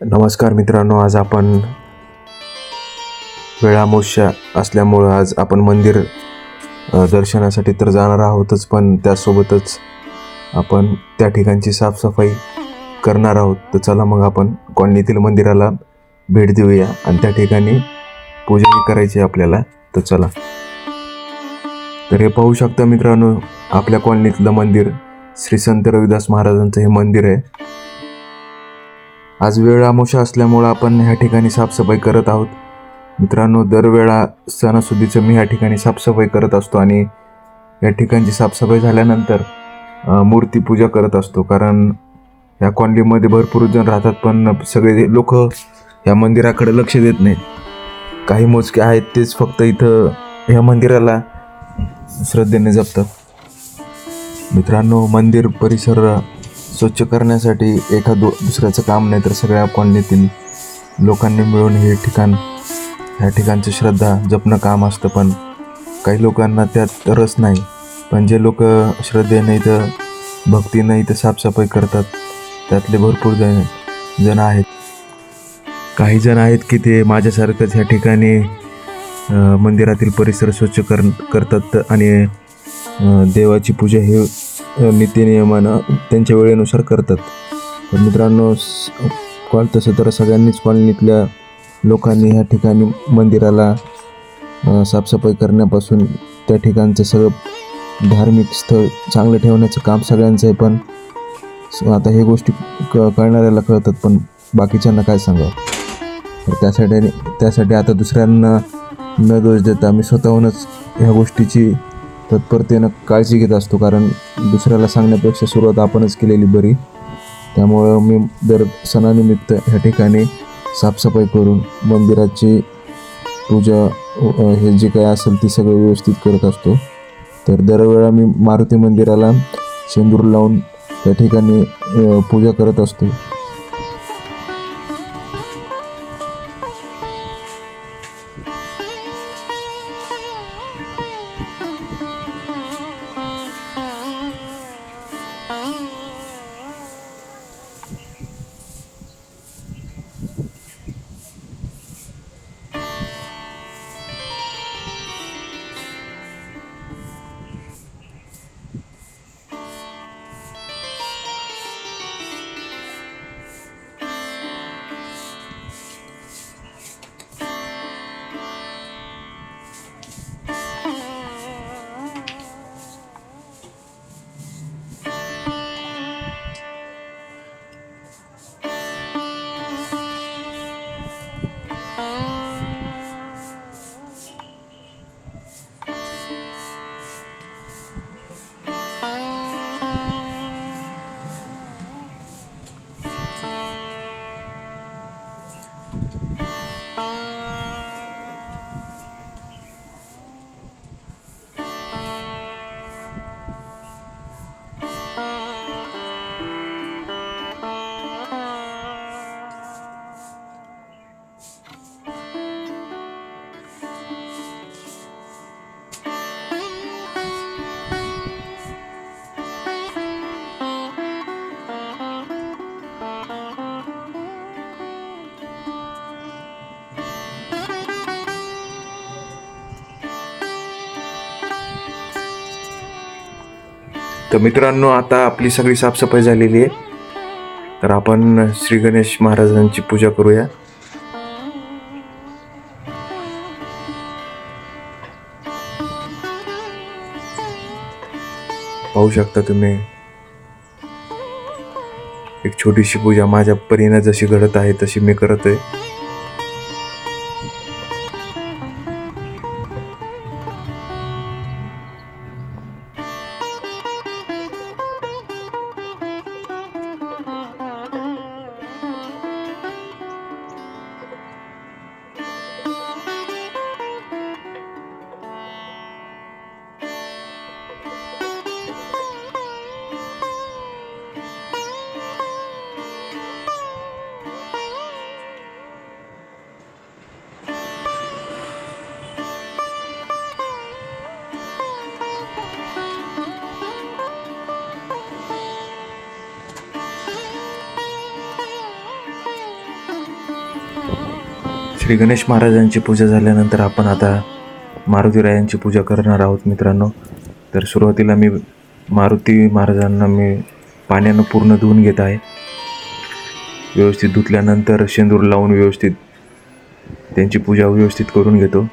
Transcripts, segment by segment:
नमस्कार मित्रांनो आज आपण वेळामोशा असल्यामुळं आज आपण मंदिर दर्शनासाठी तर जाणार आहोतच पण त्यासोबतच आपण त्या ठिकाणची साफसफाई करणार आहोत. तर चला मग आपण कॉलनीतील मंदिराला भेट देऊया आणि त्या ठिकाणी पूजाही करायची आहे आपल्याला. तर चला. तर हे पाहू शकता मित्रांनो आपल्या कॉलनीतलं मंदिर श्री संत रविदास महाराजांचं हे मंदिर आहे. आज वेळ आमोशा असल्यामुळं आपण ह्या ठिकाणी साफसफाई करत आहोत. मित्रांनो दरवेळा सणासुदीचं मी ह्या ठिकाणी साफसफाई करत असतो आणि या ठिकाणची साफसफाई झाल्यानंतर मूर्ती मूर्तीपूजा करत असतो. कारण या कॉलनीमध्ये भरपूर जण राहतात पण सगळे लोक या मंदिराकडे लक्ष देत नाहीत. काही मोजके आहेत तेच फक्त इथं ह्या मंदिराला श्रद्धेने जपतात. मित्रांनो मंदिर परिसर स्वच्छ करण्यासाठी एका दु दुसऱ्याचं काम नाही तर सगळ्या कॉलनीतील लोकांनी मिळून हे ठिकाण ह्या ठिकाणची श्रद्धा जपणं काम असतं. पण काही लोकांना त्यात रस नाही. पण जे लोक श्रद्धेने इथं भक्तीनं इथं साफसफाई करतात त्यातले भरपूर जण जण आहेत. काही जण आहेत की ते माझ्यासारखंच ह्या ठिकाणी मंदिरातील परिसर स्वच्छ कर करतात आणि देवाची पूजा हे नीतीनियमानं त्यांच्या वेळेनुसार करतात. तर मित्रांनो स- कॉल तसं तर सगळ्यांनीच कॉलनीतल्या लोकांनी ह्या ठिकाणी मंदिराला साफसफाई करण्यापासून त्या ठिकाणचं सगळं धार्मिक स्थळ चांगलं ठेवण्याचं काम सगळ्यांचं आहे. पण आता हे गोष्टी क कळणाऱ्याला कळतात पण बाकीच्यांना काय सांगावं? तर त्यासाठी त्यासाठी आता दुसऱ्यांना न दोष देता मी स्वतःहूनच ह्या गोष्टीची तत्परतेनं काळजी घेत असतो कारण दुसऱ्याला सांगण्यापेक्षा सुरुवात आपणच केलेली बरी. त्यामुळं मी दर सणानिमित्त ह्या ठिकाणी साफसफाई करून मंदिराची पूजा हे जे काही असेल ती सगळं व्यवस्थित करत असतो. तर दरवेळा मी मारुती मंदिराला शेंदूर लावून त्या ठिकाणी पूजा करत असतो. तर मित्रांनो आता आपली सगळी साफसफाई झालेली आहे. तर आपण श्री गणेश महाराजांची पूजा करूया. पाहू शकता तुम्ही एक छोटीशी पूजा माझ्या परीनं जशी घडत आहे तशी मी करत आहे श्री गणेश महाराजांची पूजा झाल्यानंतर आपण आता मारुतीरायांची पूजा करणार आहोत मित्रांनो. तर सुरुवातीला मी मारुती महाराजांना मी पाण्यानं पूर्ण धुवून घेत आहे. व्यवस्थित धुतल्यानंतर शेंदूर लावून व्यवस्थित त्यांची पूजा व्यवस्थित करून घेतो.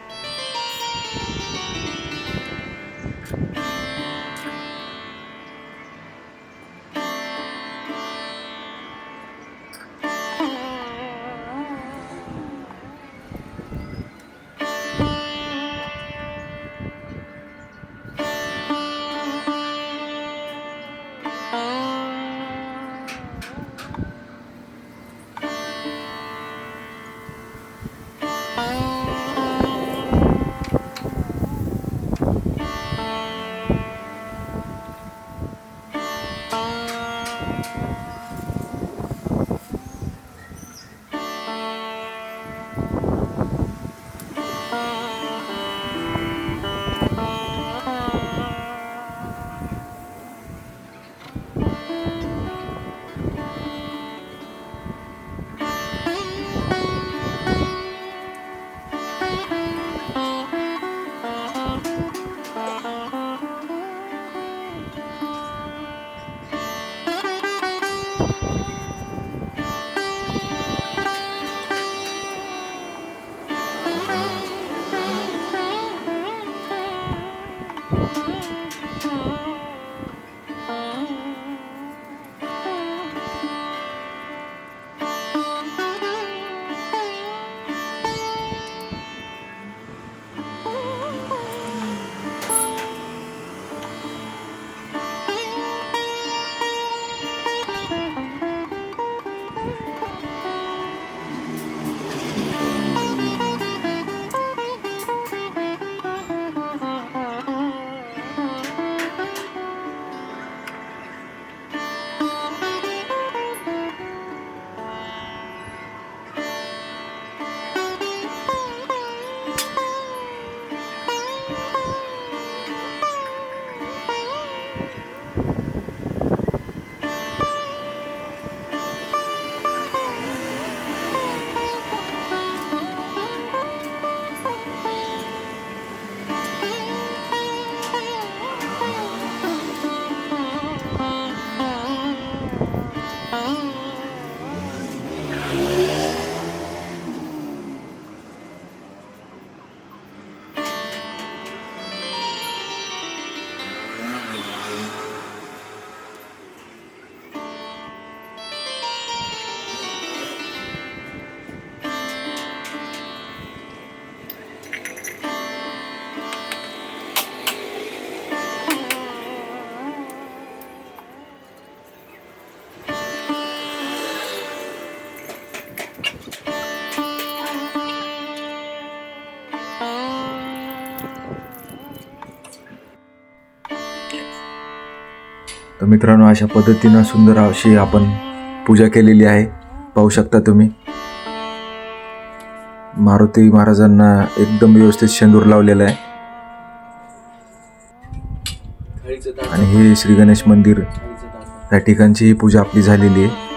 तर मित्रांनो अशा पद्धतीनं सुंदर अशी आपण पूजा केलेली आहे. पाहू शकता तुम्ही. मारुती महाराजांना एकदम व्यवस्थित शेंदूर लावलेला आहे. आणि हे श्री गणेश मंदिर या ठिकाणची ही पूजा आपली झालेली आहे.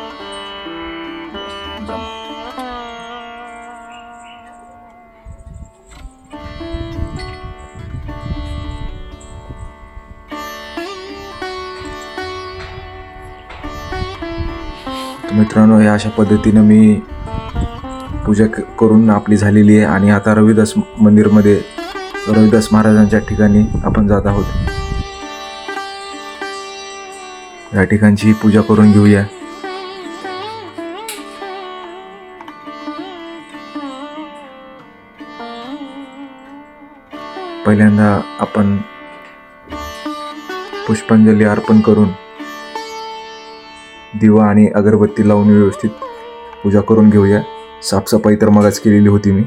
मित्रांनो ह्या अशा पद्धतीनं मी पूजा करून आपली झालेली आहे आणि आता रविदास मंदिरमध्ये रविदास महाराजांच्या ठिकाणी आपण जात आहोत. या ठिकाणची पूजा करून घेऊया. पहिल्यांदा आपण पुष्पांजली अर्पण करून दिवा आणि अगरबत्ती लावून व्यवस्थित पूजा करून घेऊया. साफसफाई तर मगाच केलेली होती मी.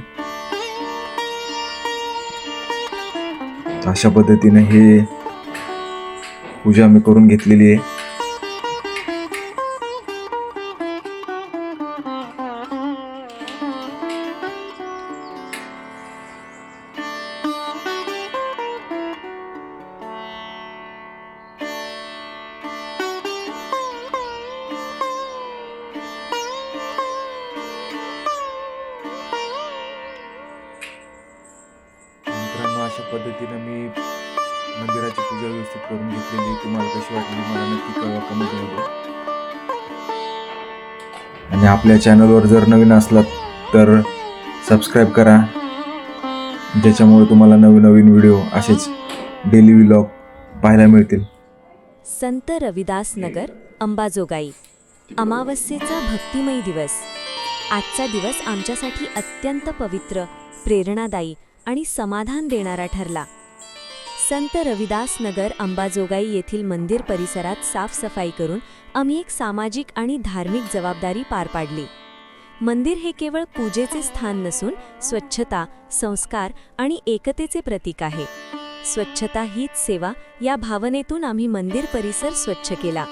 अशा पद्धतीने हे पूजा मी करून घेतलेली आहे. पद्धतीनं मी मंदिराची पूजा व्यवस्थित करून घेतलेली तुम्हाला कशी वाटली मला नक्की कळवा कमेंटमध्ये आणि आपल्या चॅनलवर जर नवीन असलात तर सबस्क्राईब करा. ज्याच्यामुळे तुम्हाला नवीन नवीन व्हिडिओ असेच डेली व्लॉग पाहायला मिळतील. संत रविदास नगर अंबाजोगाई. अमावस्येचा भक्तिमय दिवस. आजचा दिवस आमच्यासाठी अत्यंत पवित्र प्रेरणादायी आणि समाधान देणारा ठरला. संत रविदास नगर अंबाजोगाई येथील मंदिर परिसरात साफसफाई करून आम्ही एक सामाजिक आणि धार्मिक जबाबदारी पार पाडली. मंदिर हे केवळ पूजेचे स्थान नसून स्वच्छता संस्कार आणि एकतेचे प्रतीक आहे. स्वच्छता हीच सेवा या भावनेतून आम्ही मंदिर परिसर स्वच्छ केला.